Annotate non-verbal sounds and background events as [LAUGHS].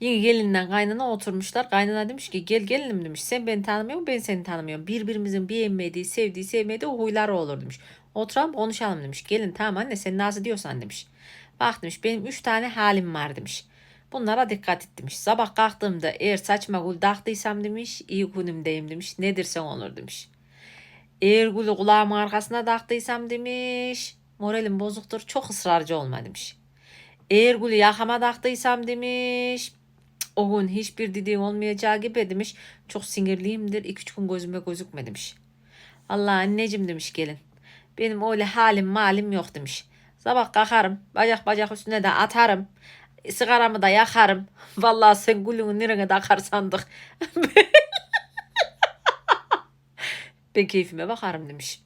Yine gelinle kaynana oturmuşlar. Kaynana demiş ki gel gelinim demiş. Sen beni tanımıyorsun ben seni tanımıyorum. Birbirimizin beğenmediği, sevdiği, sevmediği o huyları olur demiş. Oturalım konuşalım demiş. Gelin tamam anne sen nasıl diyorsan demiş. Bak demiş benim üç tane halim var demiş. Bunlara dikkat et demiş. Sabah kalktığımda eğer saçma gül taktıysam demiş iyi günümdeyim demiş. Ne dersen olur demiş. Eğer gülü kulağımın arkasına taktıysam demiş. Moralim bozuktur çok ısrarcı olma demiş. Eğer gülü yakama taktıysam demiş. "Cık, O hiçbir dediğim olmayacağı gibi demiş. Çok sinirliyimdir. iki üç gün gözüme gözükme demiş. Allah anneciğim demiş gelin. Benim öyle halim malim yok demiş. Sabah kalkarım. Bacak bacak üstüne de atarım. Sigaramı da yakarım. [LAUGHS] Vallahi sen gülünü nereye takar sandık. [LAUGHS] ben keyfime bakarım demiş.